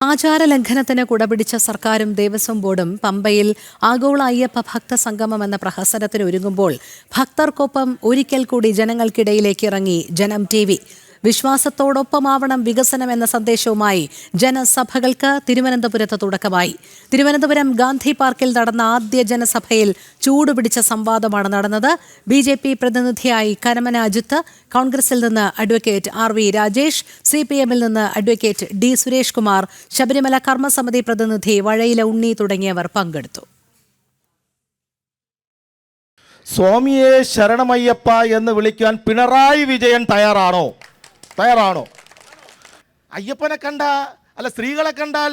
ആചാരലംഘനത്തിന് കുടപിടിച്ച സർക്കാരും ദേവസ്വം ബോർഡും പമ്പയിൽ ആഗോള അയ്യപ്പ ഭക്ത സംഗമം എന്ന പ്രഹസനത്തിന് ഒരുങ്ങുമ്പോൾ ഭക്തർക്കൊപ്പം ഒരിക്കൽ കൂടി ജനങ്ങൾക്കിടയിലേക്ക് ഇറങ്ങി ജനം ടി വിശ്വാസത്തോടൊപ്പമാവണം വികസനം എന്ന സന്ദേശവുമായി ജനസഭകൾക്ക് തിരുവനന്തപുരത്ത് തുടക്കമായി. തിരുവനന്തപുരം ഗാന്ധി പാർക്കിൽ നടന്ന ആദ്യ ജനസഭയിൽ ചൂടുപിടിച്ച സംവാദമാണ് നടന്നത്. ബി ജെ പി പ്രതിനിധിയായി കരമന അജിത്ത് കോൺഗ്രസിൽ നിന്ന് advocate R V Rajesh C P എമ്മിൽ നിന്ന് അഡ്വക്കേറ്റ് ഡി സുരേഷ് കുമാർ ശബരിമല കർമ്മസമിതി പ്രതിനിധി വഴയില ഉണ്ണി തുടങ്ങിയവർ പങ്കെടുത്തു. സ്വാമിയെ ശരണമയ്യപ്പ എന്ന് വിളിക്കാൻ പിണറായി വിജയൻ തയ്യാറാണോ? തയ്യാറാണോ? അയ്യപ്പനെ കണ്ട അല്ല സ്ത്രീകളെ കണ്ടാൽ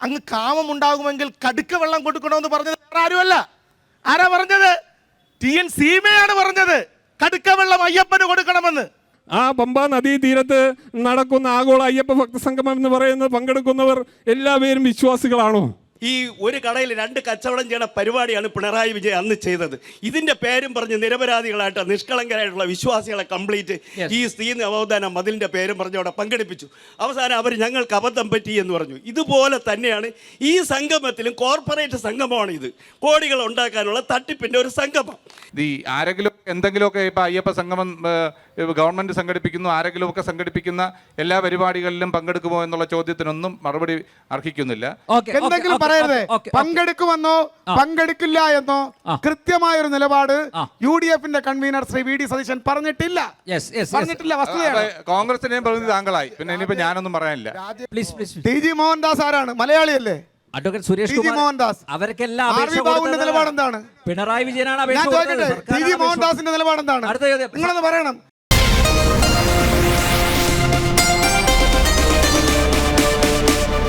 അങ്ങ് കാമം ഉണ്ടാകുമെങ്കിൽ കടുക്ക വെള്ളം കൊടുക്കണമെന്ന് പറഞ്ഞത് വേറെ ആരുമല്ല. ആരാ പറഞ്ഞത്? ടി എൻ സീമയാണ് പറഞ്ഞത്. കടുക്ക വെള്ളം അയ്യപ്പന് കൊടുക്കണമെന്ന്. ആ പമ്പ നദീതീരത്ത് നടക്കുന്ന ആഗോള അയ്യപ്പ ഭക്തസംഗമം എന്ന് പറയുന്നത് പങ്കെടുക്കുന്നവർ എല്ലാവരും വിശ്വാസികളാണോ? ഈ ഒരു കടയിൽ രണ്ട് കച്ചവടം ചെയ്യണ പരിപാടിയാണ് പിണറായി വിജയൻ അന്ന് ചെയ്തത്. ഇതിന്റെ പേരും പറഞ്ഞ് നിരപരാധികളായിട്ട് നിഷ്കളങ്കരായിട്ടുള്ള വിശ്വാസികളെ കംപ്ലീറ്റ് ഈ സ്ത്രീ നവോത്ഥാന മതിലിന്റെ പേരും പറഞ്ഞ് അവിടെ പങ്കെടുപ്പിച്ചു. അവസാനം അവർ ഞങ്ങൾക്ക് അബദ്ധം പറ്റി എന്ന് പറഞ്ഞു. ഇതുപോലെ തന്നെയാണ് ഈ സംഗമത്തിലും കോർപ്പറേറ്റ് സംഗമമാണ് ഇത് കോടികൾ ഉണ്ടാക്കാനുള്ള തട്ടിപ്പിന്റെ ഒരു സംഗമം. ഈ ആരെങ്കിലും എന്തെങ്കിലുമൊക്കെ ഇപ്പം അയ്യപ്പ സംഗമം ഗവൺമെന്റ് ഗവൺമെന്റ് സംഘടിപ്പിക്കുന്നു ആരെങ്കിലുമൊക്കെ സംഘടിപ്പിക്കുന്ന എല്ലാ പരിപാടികളിലും പങ്കെടുക്കുമോ എന്നുള്ള ചോദ്യത്തിനൊന്നും മറുപടി അർഹിക്കുന്നില്ല. എന്തെങ്കിലും പറയരുത്. പങ്കെടുക്കുമെന്നോ പങ്കെടുക്കില്ല എന്നോ കൃത്യമായ ഒരു നിലപാട് യു ഡി എഫിന്റെ convener Shri V D Satheesan പറഞ്ഞിട്ടില്ല. Yes, yes, yes. പറഞ്ഞിട്ടില്ല വസ്തുതയാണ്. കോൺഗ്രസിനെയും പ്രതിനിധി താങ്കളായി. പിന്നെ ഇനിയിപ്പോ ഞാനൊന്നും പറയാനില്ല. Please please T G Mohandas ആരാണ്? മലയാളിയല്ലേ? അഡ്വക്കേറ്റ് സുരേഷ് കുമാർ. മോഹൻദാസ്. അവർക്കെല്ലാം നിലപാട് എന്താണ് പിണറായി വിജയനാണ് ഞാൻ അപേക്ഷ ചോദിക്കട്ടെ കൊടുത്തത്. ടി ജി മോഹൻദാസിന്റെ നിലപാട് എന്താണ്. നിങ്ങളൊന്ന് പറയണം.